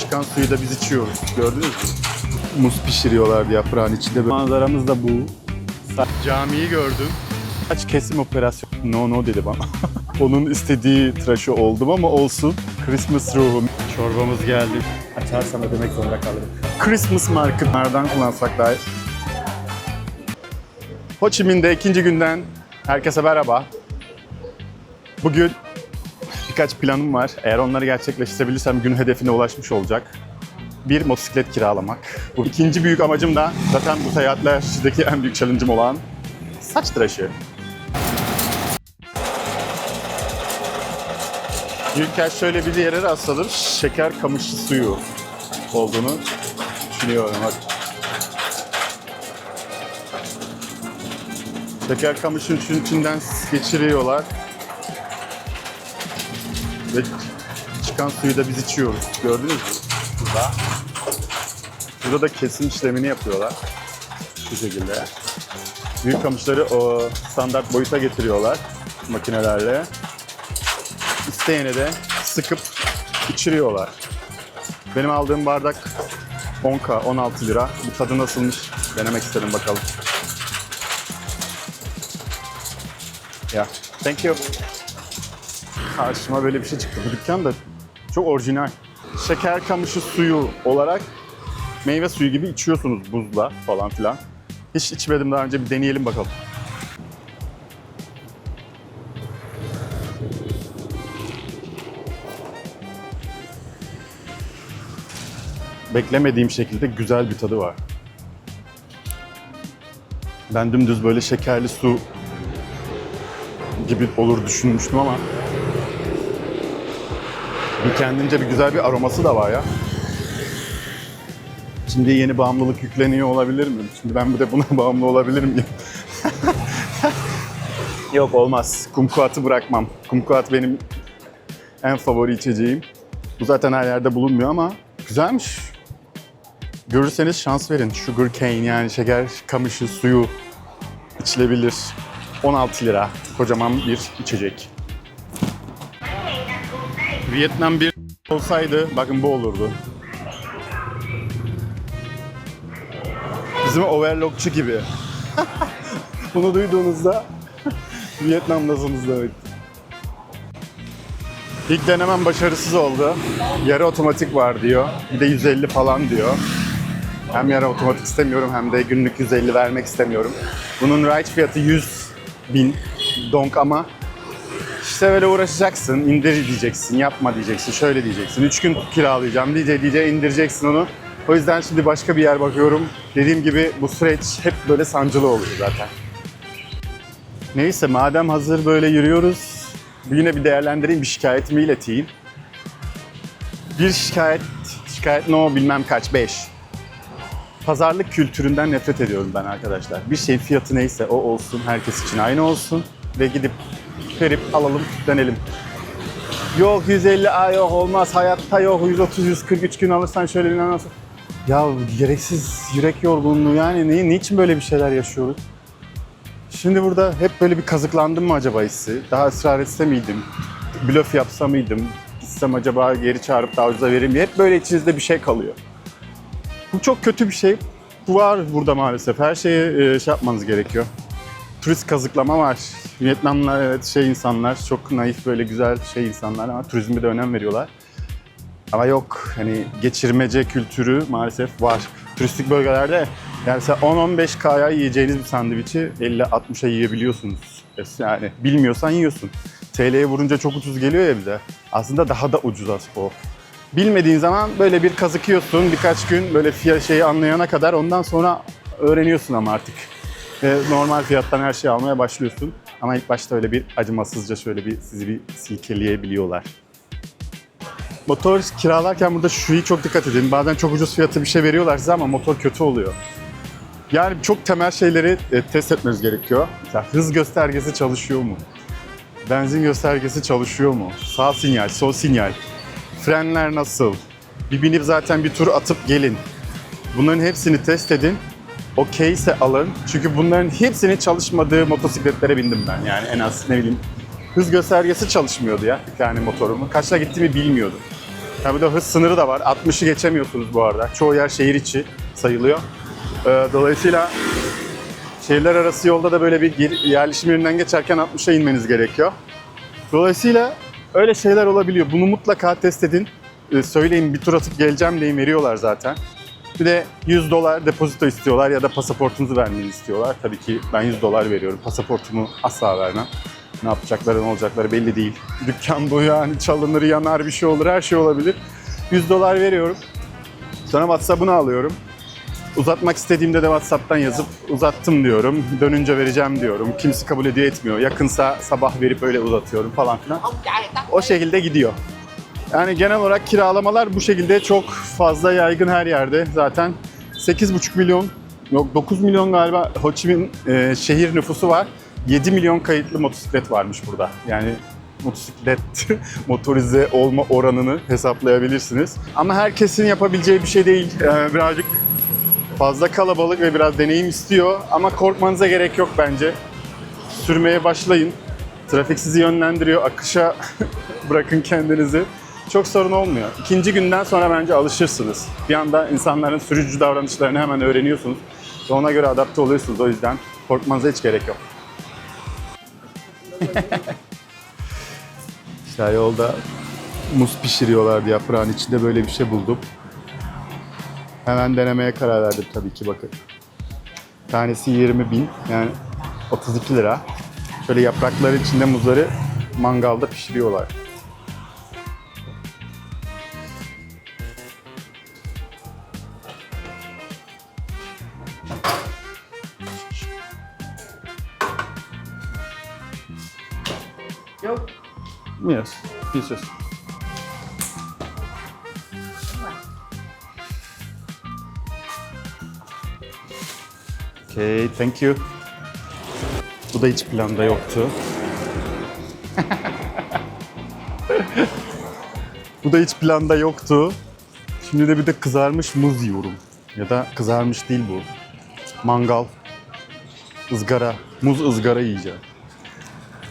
Çıkan suyu da biz içiyoruz. Gördünüz mü? Muz pişiriyorlardı yaprağın içinde. Manzaramız da bu. Camiyi gördüm. Saç kesim operasyonu. No no dedi bana. Onun istediği tıraşı oldum ama olsun. Christmas ruhum. Çorbamız geldi. Açarsam ödemek zorunda kalırım. Christmas market. Nereden kullansak daha? Ho Chi Minh'de ikinci günden herkese merhaba. Bugün birkaç planım var. Eğer onları gerçekleştirebilirsem gün hedefine ulaşmış olacak. Bir motosiklet kiralamak. Bu ikinci büyük amacım da zaten bu seyahatlerdeki en büyük challenge'ım olan saç tıraşı. İlker şöyle bir yere rastladım. Şeker kamışı suyu olduğunu düşünüyorum. Bak. Şeker kamışın içinden geçiriyorlar. Ve çıkan suyu da biz içiyoruz. Gördünüz mü? Burada. Burada da kesim işlemini yapıyorlar. Bu şekilde. Büyük kamışları o standart boyuta getiriyorlar makinelerle. İsteyene de sıkıp içiriyorlar. Benim aldığım bardak 10K, 16 lira. Bu tadı nasılmış denemek istedim bakalım. Ya, thank you. Karşıma böyle bir şey çıktı. Bu dükkan da çok orijinal. Şeker kamışı suyu olarak meyve suyu gibi içiyorsunuz buzla falan filan. Hiç içmedim daha önce bir deneyelim bakalım. Beklemediğim şekilde güzel bir tadı var. Ben dümdüz böyle şekerli su gibi olur düşünmüştüm ama bir kendince bir güzel bir aroması da var ya. Şimdi yeni bağımlılık yükleniyor olabilir mi? Şimdi ben bir de buna bağımlı olabilir miyim? Yok olmaz. Kumkuat'ı bırakmam. Kumkuat benim en favori içeceğim. Bu zaten her yerde bulunmuyor ama güzelmiş. Görürseniz şans verin. Sugar cane yani şeker kamışı suyu içilebilir. 16 lira. Kocaman bir içecek. Vietnam bir olsaydı bakın bu olurdu. Bizim overlockçu gibi. Bunu duyduğunuzda Vietnam'dasınız demek. İlk denemem başarısız oldu. Yarı otomatik var diyor. Bir de 150 falan diyor. Hem yarı otomatik istemiyorum hem de günlük 150 vermek istemiyorum. Bunun ride fiyatı 100 bin donk ama böyle uğraşacaksın, indir diyeceksin, yapma diyeceksin, şöyle diyeceksin. Üç gün kiralayacağım diye diye indireceksin onu. O yüzden şimdi başka bir yer bakıyorum. Dediğim gibi bu süreç hep böyle sancılı oluyor zaten. Neyse madem hazır böyle yürüyoruz, yine bir değerlendireyim, bir şikayetimi ileteyim. Bir şikayet, şikayet no bilmem kaç, 5. Pazarlık kültüründen nefret ediyorum ben arkadaşlar. Bir şeyin fiyatı neyse o olsun, herkes için aynı olsun ve gidip verip alalım, dönelim. Yok 150 ay yok olmaz, hayatta yok 130 143 gün alırsan şöyle bir nasıl? Ya gereksiz yürek yorgunluğu yani ni, niçin böyle bir şeyler yaşıyoruz? Şimdi burada hep böyle bir kazıklandım mı acaba hissi? Daha ısrar etse miydim? Blöf yapsa mıydım? Gitsem acaba geri çağırıp daha ucuza vereyim diye. Hep böyle içinizde bir şey kalıyor. Bu çok kötü bir şey. Bu var burada maalesef. Her şeyi e, şey yapmanız gerekiyor. Turist kazıklama var. Vietnamlılar evet şey insanlar, çok naif böyle güzel şey insanlar ama turizme de önem veriyorlar. Ama yok hani geçirmece kültürü maalesef var. Turistik bölgelerde yani mesela 10-15K'ya yiyeceğiniz bir sandviçi 50-60'a yiyebiliyorsunuz. Yani bilmiyorsan yiyorsun. TL'ye vurunca çok ucuz geliyor ya bize. Aslında daha da ucuz o. Bilmediğin zaman böyle bir kazıkıyorsun birkaç gün böyle fiyat şeyi anlayana kadar ondan sonra öğreniyorsun ama artık. Ve normal fiyattan her şeyi almaya başlıyorsun. Ama ilk başta öyle bir acımasızca şöyle bir sizi bir silkeleyebiliyorlar. Motor kiralarken burada şuyu çok dikkat edin. Bazen çok ucuz fiyatı bir şey veriyorlar size ama motor kötü oluyor. Yani çok temel şeyleri e, test etmeniz gerekiyor. Mesela hız göstergesi çalışıyor mu? Benzin göstergesi çalışıyor mu? Sağ sinyal, sol sinyal. Frenler nasıl? Bir binip zaten bir tur atıp gelin. Bunların hepsini test edin. Okey ise alın. Çünkü bunların hepsinin çalışmadığı motosikletlere bindim ben. Yani en az ne bileyim hız göstergesi çalışmıyordu ya bir tane motorumun. Kaçta gittiğimi bilmiyordum. Ha bir de hız sınırı da var. 60'ı geçemiyorsunuz bu arada. Çoğu yer şehir içi sayılıyor. Ee, dolayısıyla şehirler arası yolda da böyle bir yerleşim yerinden geçerken 60'a inmeniz gerekiyor. Dolayısıyla öyle şeyler olabiliyor. Bunu mutlaka test edin. Ee, söyleyin bir tur atıp geleceğim deyin veriyorlar zaten. Bir de 100 dolar depozito istiyorlar ya da pasaportunuzu vermeni istiyorlar. Tabii ki ben 100 dolar veriyorum. Pasaportumu asla vermem. Ne yapacakları ne olacakları belli değil. Dükkan bu yani çalınır, yanar bir şey olur, her şey olabilir. 100 dolar veriyorum. Sonra WhatsApp'ını alıyorum. Uzatmak istediğimde de WhatsApp'tan yazıp uzattım diyorum. Dönünce vereceğim diyorum. Kimse kabul ediyor etmiyor. Yakınsa sabah verip öyle uzatıyorum falan filan. O şekilde gidiyor. Yani genel olarak kiralamalar bu şekilde çok fazla yaygın her yerde. Zaten 8,5 milyon, yok 9 milyon galiba Ho Chi Minh e, şehir nüfusu var. 7 milyon kayıtlı motosiklet varmış burada. Yani motosiklet motorize olma oranını hesaplayabilirsiniz. Ama herkesin yapabileceği bir şey değil. Ee, birazcık fazla kalabalık ve biraz deneyim istiyor. Ama korkmanıza gerek yok bence. Sürmeye başlayın. Trafik sizi yönlendiriyor. Akışa bırakın kendinizi. Çok sorun olmuyor. İkinci günden sonra bence alışırsınız. Bir anda insanların sürücü davranışlarını hemen öğreniyorsunuz. Ve ona göre adapte oluyorsunuz. O yüzden korkmanıza hiç gerek yok. işte yolda muz pişiriyorlardı yaprağın içinde böyle bir şey buldum. Hemen denemeye karar verdim tabii ki bakın. Tanesi 20 bin yani 32 lira. Şöyle yaprakların içinde muzları mangalda pişiriyorlar. Pieces. Okay, thank you. Bu da hiç planda yoktu. Bu da hiç planda yoktu. Şimdi de bir de kızarmış muz yiyorum. Ya da kızarmış değil bu. Mangal. ızgara. Muz ızgara yiyeceğim.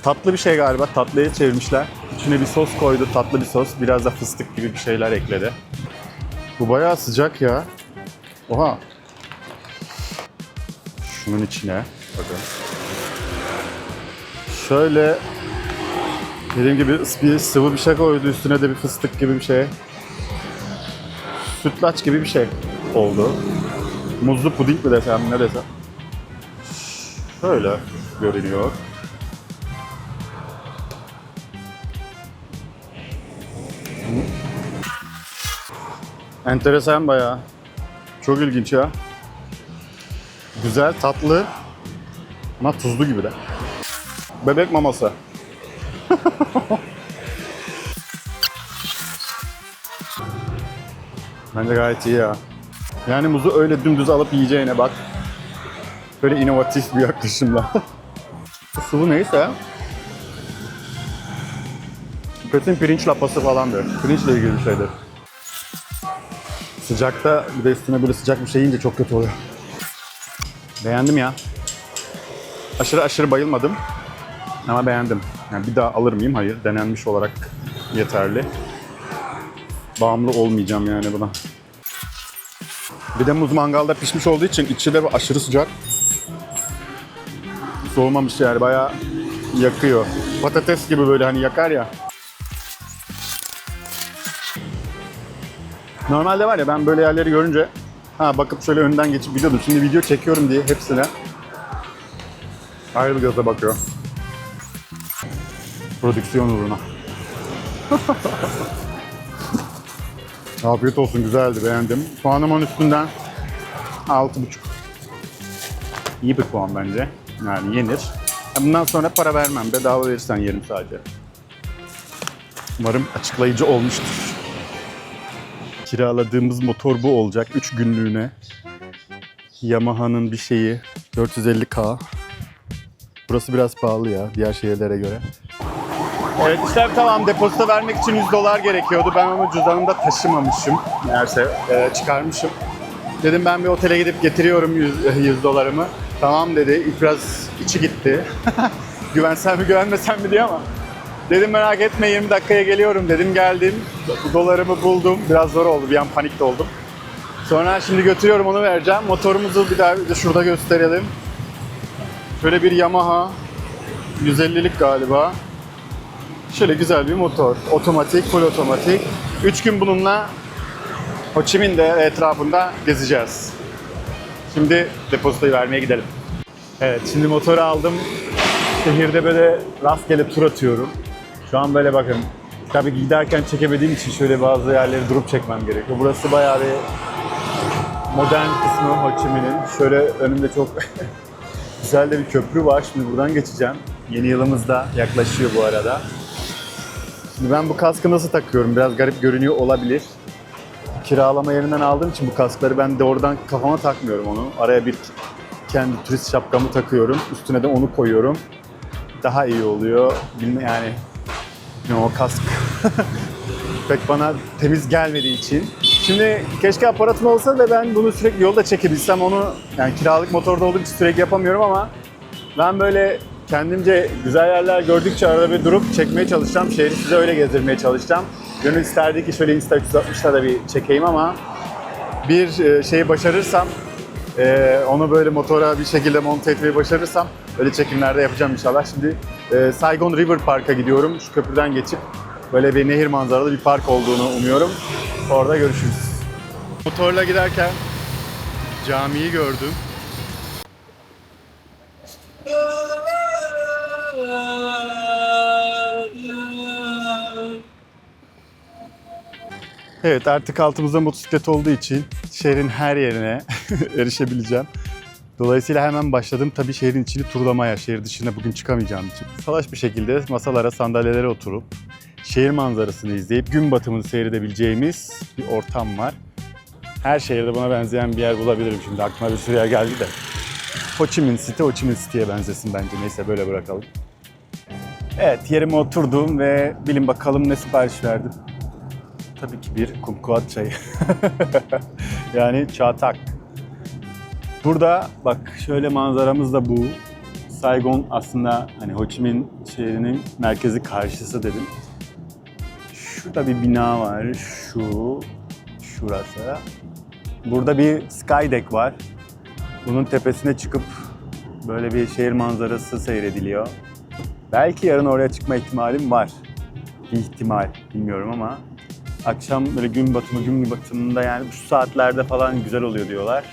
Tatlı bir şey galiba. Tatlıya çevirmişler. İçine bir sos koydu. Tatlı bir sos. Biraz da fıstık gibi bir şeyler ekledi. Bu bayağı sıcak ya. Oha. Şunun içine. Bakın. Şöyle dediğim gibi bir sıvı bir şey koydu. Üstüne de bir fıstık gibi bir şey. Sütlaç gibi bir şey oldu. Muzlu puding mi desem ne desem. Şöyle görünüyor. Enteresan bayağı. Çok ilginç ya. Güzel, tatlı ama tuzlu gibi de. Bebek maması. Bence gayet iyi ya. Yani muzu öyle dümdüz alıp yiyeceğine bak. Böyle inovatif bir yaklaşımla. Sıvı neyse. Kesin pirinç lapası falandır. Pirinçle ilgili bir şeydir. Sıcakta bir de üstüne böyle sıcak bir şey yiyince çok kötü oluyor. Beğendim ya. Aşırı aşırı bayılmadım. Ama beğendim. Yani bir daha alır mıyım? Hayır. Denenmiş olarak yeterli. Bağımlı olmayacağım yani buna. Bir de muz mangalda pişmiş olduğu için içi de aşırı sıcak. Soğumamış yani bayağı yakıyor. Patates gibi böyle hani yakar ya. Normalde var ya ben böyle yerleri görünce ha bakıp şöyle önden geçip gidiyordum. Şimdi video çekiyorum diye hepsine ayrı göze bakıyor. Prodüksiyon uğruna. Afiyet olsun güzeldi beğendim. Puanımın üstünden 6,5. İyi bir puan bence. Yani yenir. Bundan sonra para vermem. Bedava verirsen yerim sadece. Umarım açıklayıcı olmuştur. Kiraladığımız motor bu olacak 3 günlüğüne. Yamaha'nın bir şeyi 450k. Burası biraz pahalı ya diğer şehirlere göre. Evet işlem tamam. Depozito vermek için 100 dolar gerekiyordu. Ben onu cüzdanımda taşımamışım. Meğerse e, çıkarmışım. Dedim ben bir otele gidip getiriyorum 100, 100 dolarımı. Tamam dedi. İlk biraz içi gitti. Güvensem mi güvenmesem mi diye ama Dedim merak etme 20 dakikaya geliyorum dedim geldim. Dolarımı buldum. Biraz zor oldu bir an panik de oldum. Sonra şimdi götürüyorum onu vereceğim. Motorumuzu bir daha bir de şurada gösterelim. Şöyle bir Yamaha 150'lik galiba. Şöyle güzel bir motor. Otomatik, full otomatik. 3 gün bununla Ho Chi Minh'de etrafında gezeceğiz. Şimdi depozitoyu vermeye gidelim. Evet şimdi motoru aldım. Şehirde böyle rastgele tur atıyorum. Şu an böyle bakın. Tabii giderken çekemediğim için şöyle bazı yerleri durup çekmem gerekiyor. Burası bayağı bir modern kısmı Ho Chi Minh'in. Şöyle önümde çok güzel de bir köprü var. Şimdi buradan geçeceğim. Yeni yılımız da yaklaşıyor bu arada. Şimdi ben bu kaskı nasıl takıyorum? Biraz garip görünüyor olabilir. Kiralama yerinden aldığım için bu kaskları ben de oradan kafama takmıyorum onu. Araya bir kendi turist şapkamı takıyorum. Üstüne de onu koyuyorum. Daha iyi oluyor. Yani ne o kask pek bana temiz gelmediği için. Şimdi keşke aparatım olsa da ben bunu sürekli yolda çekebilsem onu yani kiralık motorda olduğum için sürekli yapamıyorum ama ben böyle kendimce güzel yerler gördükçe arada bir durup çekmeye çalışacağım. Şehri size öyle gezdirmeye çalışacağım. Gönül isterdi ki şöyle Insta 360'da da bir çekeyim ama bir e, şeyi başarırsam e, onu böyle motora bir şekilde monte etmeyi başarırsam öyle çekimlerde yapacağım inşallah. Şimdi e, Saigon River Park'a gidiyorum. Şu köprüden geçip böyle bir nehir manzaralı bir park olduğunu umuyorum. Orada görüşürüz. Motorla giderken camiyi gördüm. Evet artık altımızda motosiklet olduğu için şehrin her yerine erişebileceğim. Dolayısıyla hemen başladım tabii şehrin içini turlamaya, şehir dışına bugün çıkamayacağım için. Salaş bir şekilde masalara, sandalyelere oturup şehir manzarasını izleyip gün batımını seyredebileceğimiz bir ortam var. Her şehirde buna benzeyen bir yer bulabilirim şimdi. Aklıma bir sürü yer geldi de. Ho Chi Minh City, Ho Chi Minh City'ye benzesin bence. Neyse böyle bırakalım. Evet yerime oturdum ve bilin bakalım ne sipariş verdim. Tabii ki bir kumkuat çayı. yani çatak. Burada bak şöyle manzaramız da bu. Saigon aslında hani Ho Chi Minh şehrinin merkezi karşısı dedim. Şurada bir bina var. Şu, şurası. Burada bir sky deck var. Bunun tepesine çıkıp böyle bir şehir manzarası seyrediliyor. Belki yarın oraya çıkma ihtimalim var. Bir ihtimal bilmiyorum ama akşam böyle gün batımı gün batımında yani bu saatlerde falan güzel oluyor diyorlar.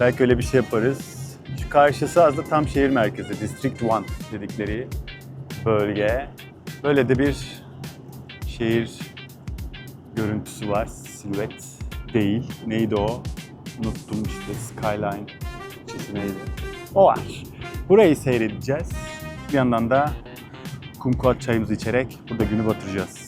Belki öyle bir şey yaparız. Şu karşısı aslında tam şehir merkezi. District 1 dedikleri bölge. Böyle de bir şehir görüntüsü var. Silüet değil. Neydi o? Unuttum işte. Skyline. Türkçesi neydi? O var. Burayı seyredeceğiz. Bir yandan da kumkuat çayımızı içerek burada günü batıracağız.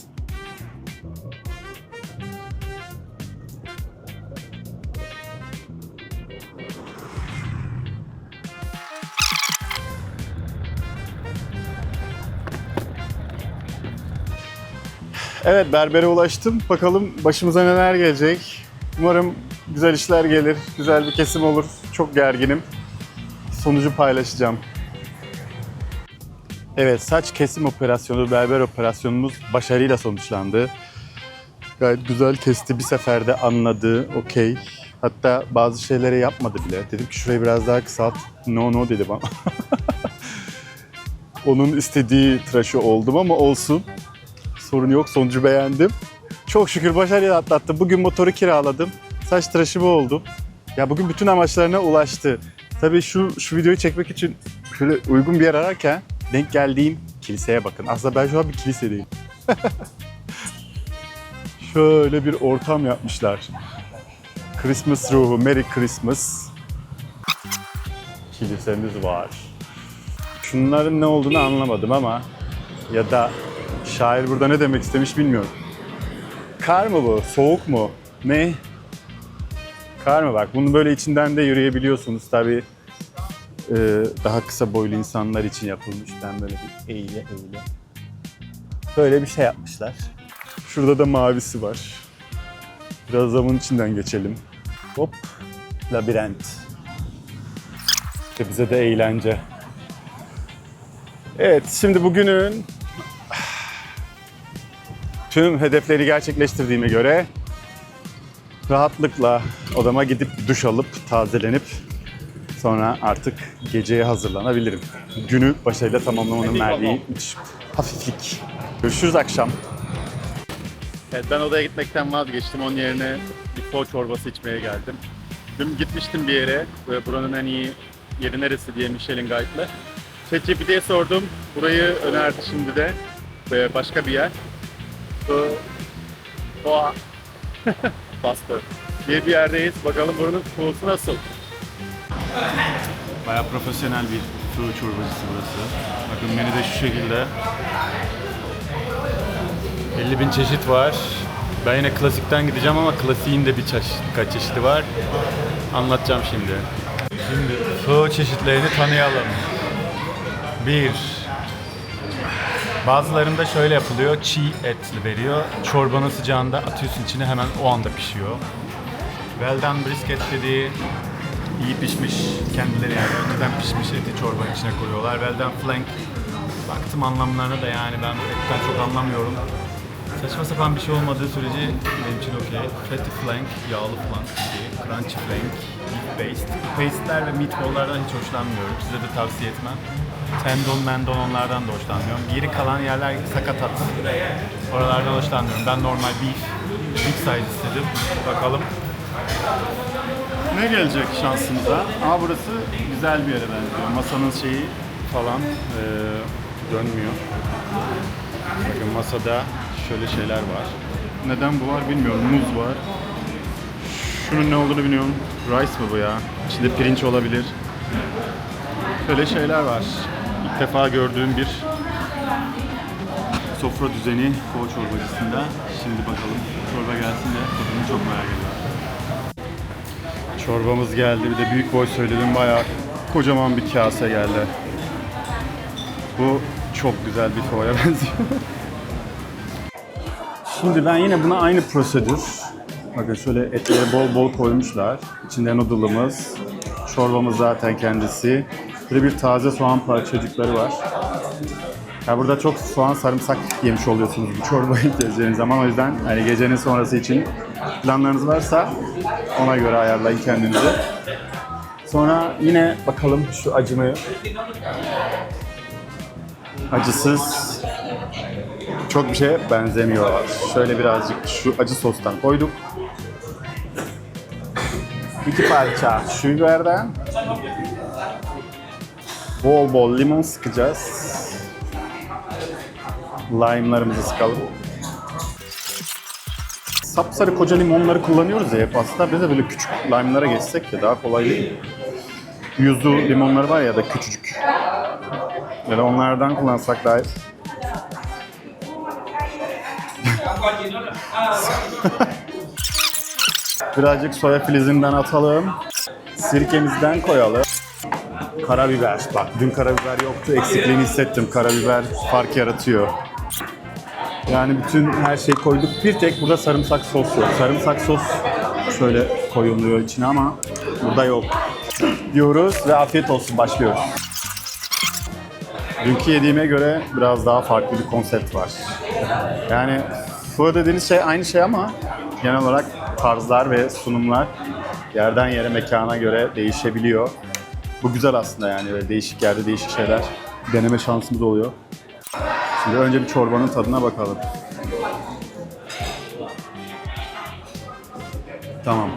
Evet berbere ulaştım. Bakalım başımıza neler gelecek. Umarım güzel işler gelir. Güzel bir kesim olur. Çok gerginim. Sonucu paylaşacağım. Evet saç kesim operasyonu, berber operasyonumuz başarıyla sonuçlandı. Gayet güzel kesti. Bir seferde anladı. Okey. Hatta bazı şeyleri yapmadı bile. Dedim ki şurayı biraz daha kısalt. No no dedi bana. Onun istediği tıraşı oldum ama olsun. Sorun yok. Sonucu beğendim. Çok şükür başarıyla atlattım. Bugün motoru kiraladım. Saç tıraşı bu oldu. Ya bugün bütün amaçlarına ulaştı. Tabii şu şu videoyu çekmek için şöyle uygun bir yer ararken denk geldiğim kiliseye bakın. Aslında ben şu an bir kilisedeyim. şöyle bir ortam yapmışlar. Christmas ruhu, Merry Christmas. Kilisemiz var. Şunların ne olduğunu anlamadım ama ya da şair burada ne demek istemiş bilmiyorum. Kar mı bu? Soğuk mu? Ne? Kar mı bak? Bunu böyle içinden de yürüyebiliyorsunuz tabii. Ee, daha kısa boylu insanlar için yapılmış. Ben böyle bir eğile eğile. Böyle bir şey yapmışlar. Şurada da mavisi var. Biraz zaman içinden geçelim. Hop. Labirent. İşte bize de eğlence. Evet, şimdi bugünün Tüm hedefleri gerçekleştirdiğime göre rahatlıkla odama gidip duş alıp tazelenip sonra artık geceye hazırlanabilirim. Günü başarıyla tamamlamanın verdiği müthiş hafiflik. Görüşürüz akşam. Evet ben odaya gitmekten vazgeçtim. Onun yerine bir po çorbası içmeye geldim. Dün gitmiştim bir yere. Buranın en iyi yeri neresi diye Michelin Guide'la. ChatGPT'ye sordum. Burayı önerdi şimdi de. Böyle başka bir yer. Bu Doğa. Bastı. diye bir yerdeyiz. Bakalım buranın poğusu nasıl? Bayağı profesyonel bir fığ çorbacısı burası. Bakın menü de şu şekilde. 50 bin çeşit var. Ben yine klasikten gideceğim ama klasiğin de bir çeşit, birkaç çeşidi var. Anlatacağım şimdi. Şimdi fığ çeşitlerini tanıyalım. Bir. Bazılarında şöyle yapılıyor. Çiğ et veriyor. Çorbanın sıcağında atıyorsun içine hemen o anda pişiyor. Well done brisket dediği iyi pişmiş kendileri yani önceden pişmiş eti çorbanın içine koyuyorlar. Well done flank baktım anlamlarına da yani ben etten çok anlamıyorum. Saçma sapan bir şey olmadığı sürece benim için okey. Fatty flank, yağlı flank gibi. Crunchy flank, beef based. Paste'ler ve meatball'lardan hiç hoşlanmıyorum. Size de tavsiye etmem. Tendon, mendon onlardan da hoşlanmıyorum. Geri kalan yerler sakatat. Oralardan hoşlanmıyorum. Ben normal beef, big size istedim. Bakalım ne gelecek şansımıza? Ama burası güzel bir yere benziyor. Masanın şeyi falan eee, dönmüyor. Bakın masada şöyle şeyler var. Neden bu var bilmiyorum. Muz var. Şunun ne olduğunu bilmiyorum. Rice mı bu ya? İçinde pirinç olabilir. Böyle şeyler var. İlk defa gördüğüm bir sofra düzeni koğu çorbacısında. Şimdi bakalım çorba gelsin de tadını çok merak ediyorum. Çorbamız geldi. Bir de büyük boy söyledim. Bayağı kocaman bir kase geldi. Bu çok güzel bir kovaya benziyor. Şimdi ben yine buna aynı prosedür. Bakın şöyle etleri bol bol koymuşlar. İçinde noodle'ımız, çorbamız zaten kendisi. De bir taze soğan parçacıkları var. Ya burada çok soğan sarımsak yemiş oluyorsunuz bu çorbayı içeceğiniz zaman. O yüzden hani gecenin sonrası için planlarınız varsa ona göre ayarlayın kendinizi. Sonra yine bakalım şu acımı acısız çok bir şeye benzemiyorlar. Şöyle birazcık şu acı sostan koyduk. İki parça şu biberden. Bol bol limon sıkacağız. Lime'larımızı sıkalım. Sapsarı koca limonları kullanıyoruz ya hep aslında. Biz de böyle küçük lime'lara geçsek ya daha kolay değil. Yuzu limonları var ya da küçücük. Da onlardan kullansak daha Birazcık soya filizinden atalım. Sirkemizden koyalım. Karabiber. Bak dün karabiber yoktu. Eksikliğini hissettim. Karabiber fark yaratıyor. Yani bütün her şeyi koyduk. Bir tek burada sarımsak sos yok. Sarımsak sos şöyle koyuluyor içine ama burada yok. Diyoruz ve afiyet olsun başlıyoruz. Dünkü yediğime göre biraz daha farklı bir konsept var. Yani bu dediğiniz şey aynı şey ama genel olarak tarzlar ve sunumlar yerden yere mekana göre değişebiliyor. Bu güzel aslında yani böyle değişik yerde değişik şeyler deneme şansımız oluyor. Şimdi önce bir çorbanın tadına bakalım. Tamam.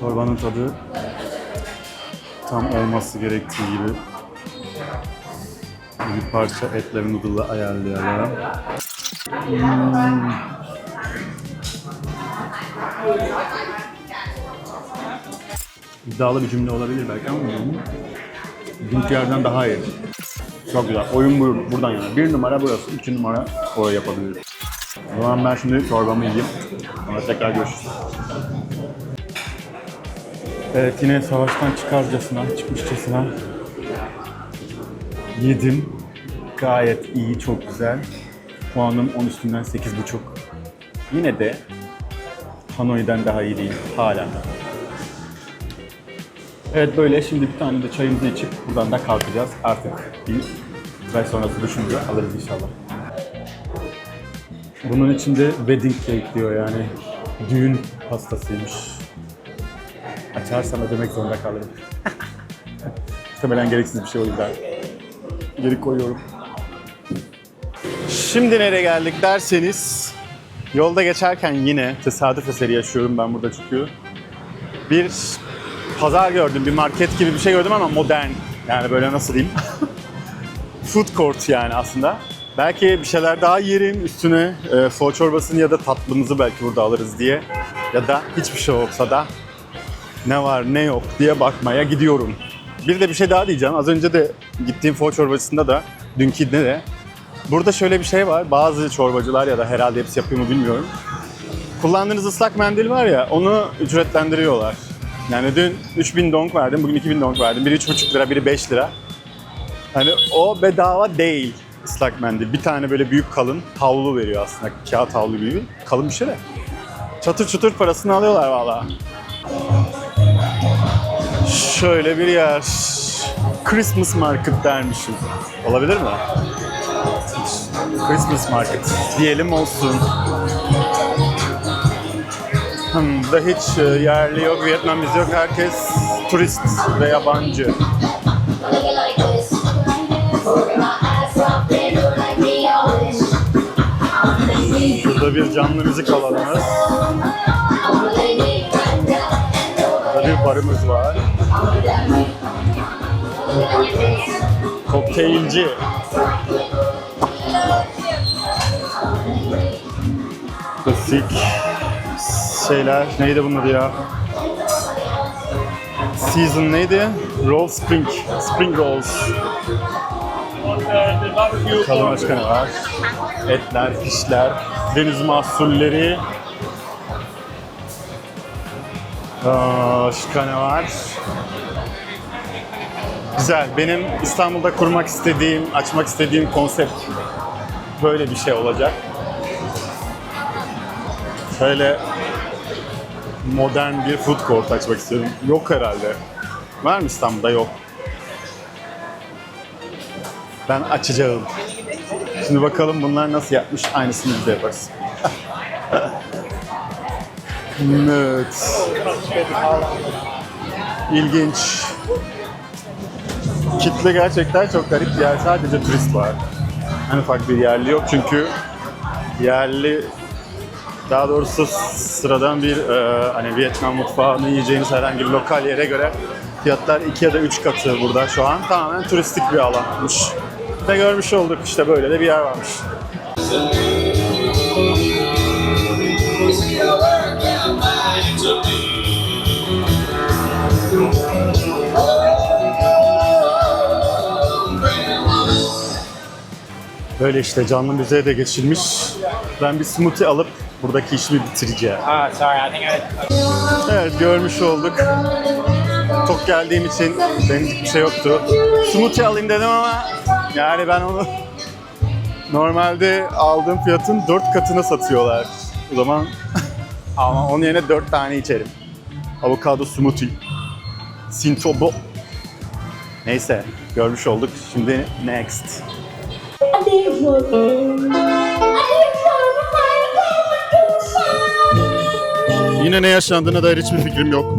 Çorbanın tadı tam olması gerektiği gibi. Bir parça etleri noodle'la ayarlayalım. Hmm. İddialı bir cümle olabilir belki ama dünkü daha iyi. Çok güzel. Oyun buyur, buradan yana. Bir numara burası, iki numara oraya yapabiliriz. O zaman ben şimdi çorbamı yiyeyim. Sonra tekrar görüşürüz. Evet yine savaştan çıkarcasına, çıkmışçasına yedim. Gayet iyi, çok güzel. Puanım 10 üstünden 8,5. Yine de Hanoi'den daha iyi değil hala. Evet böyle şimdi bir tane de çayımızı içip buradan da kalkacağız. Artık bir ay sonrası duşumuzu alırız inşallah. Bunun içinde wedding cake diyor yani. Düğün pastasıymış. Açarsam ödemek zorunda kalırım. Muhtemelen gereksiz bir şey o yüzden. Geri koyuyorum. Şimdi nereye geldik derseniz yolda geçerken yine tesadüf eseri yaşıyorum ben burada çünkü. Bir pazar gördüm, bir market gibi bir şey gördüm ama modern. Yani böyle nasıl diyeyim? Food court yani aslında. Belki bir şeyler daha yerim üstüne e, fo çorbasını ya da tatlımızı belki burada alırız diye. Ya da hiçbir şey olsa da ne var ne yok diye bakmaya gidiyorum. Bir de bir şey daha diyeceğim. Az önce de gittiğim fo çorbasında da dünkü de de burada şöyle bir şey var. Bazı çorbacılar ya da herhalde hepsi yapıyor mu bilmiyorum. Kullandığınız ıslak mendil var ya onu ücretlendiriyorlar. Yani dün 3000 dong verdim, bugün 2000 dong verdim. Biri 3,5 lira, biri 5 lira. Hani o bedava değil ıslak mendil. Bir tane böyle büyük kalın havlu veriyor aslında. Kağıt havlu gibi. Kalın bir şey de. Çatır çutur parasını alıyorlar valla. Şöyle bir yer. Christmas market dermişim. Olabilir mi? Christmas market diyelim olsun. Burada hiç e, yerli yok, Vietnamız yok. Herkes turist ve yabancı. Burada bir canlı müzik alanımız. Burada bir barımız var. Kokteylci. Klasik şeyler. Neydi bunun ya? Season neydi? Roll Spring. Spring Rolls. Bakalım başka ne var? Etler, fişler, deniz mahsulleri. Başka ne var? Güzel. Benim İstanbul'da kurmak istediğim, açmak istediğim konsept böyle bir şey olacak. Şöyle modern bir food court açmak istiyorum. Yok herhalde. Var mı İstanbul'da? Yok. Ben açacağım. Şimdi bakalım bunlar nasıl yapmış. Aynısını biz de yaparız. evet. İlginç. Kitle gerçekten çok garip bir yer. Sadece turist var. En ufak bir yerli yok çünkü yerli daha doğrusu sıradan bir e, hani Vietnam mutfağını yiyeceğiniz herhangi bir lokal yere göre fiyatlar iki ya da üç katı burada şu an. Tamamen turistik bir alanmış. Ve görmüş olduk işte böyle de bir yer varmış. Böyle işte canlı müzeye de geçilmiş. Ben bir smoothie alıp buradaki işimi bitireceğim. Ah, sorry, I think I. Evet görmüş olduk. Çok geldiğim için benlik bir şey yoktu. Smoothie alayım dedim ama yani ben onu normalde aldığım fiyatın 4 katına satıyorlar. O zaman ama onun yerine 4 tane içerim. Avokado smoothie. Sintobo. Neyse görmüş olduk. Şimdi next. Yine ne yaşandığına dair hiçbir fikrim yok.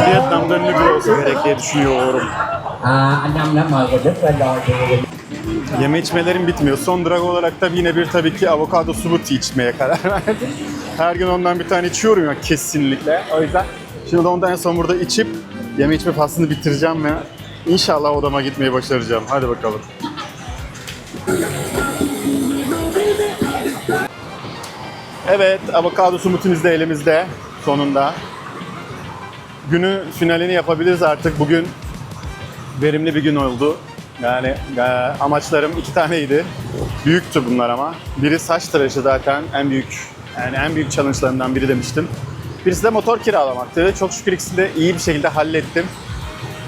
Vietnam'da ünlü biri olsa gerek diye düşünüyorum. À, anh Năm đã mời rất là Yeme içmelerim bitmiyor. Son drag olarak da yine bir tabii ki avokado smoothie içmeye karar verdim. Her gün ondan bir tane içiyorum ya kesinlikle. O yüzden şimdi de ondan en son burada içip yeme içme faslını bitireceğim ve inşallah odama gitmeyi başaracağım. Hadi bakalım. Evet, avokado smoothie'miz de elimizde sonunda. Günü finalini yapabiliriz artık. Bugün verimli bir gün oldu. Yani e, amaçlarım iki taneydi. Büyüktü bunlar ama. Biri saç tıraşı zaten en büyük yani en büyük challenge'larımdan biri demiştim. Birisi de motor kiralamaktı. Çok şükür ikisini de iyi bir şekilde hallettim.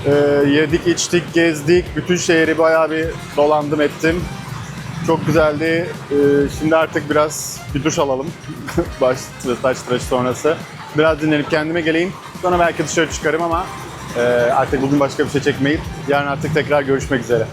Ee, yedik, içtik, gezdik. Bütün şehri bayağı bir dolandım ettim. Çok güzeldi. Ee, şimdi artık biraz bir duş alalım. Baş taş tıraşı sonrası. Biraz dinlenip kendime geleyim. Sonra belki dışarı çıkarım ama e, artık bugün başka bir şey çekmeyip yarın artık tekrar görüşmek üzere.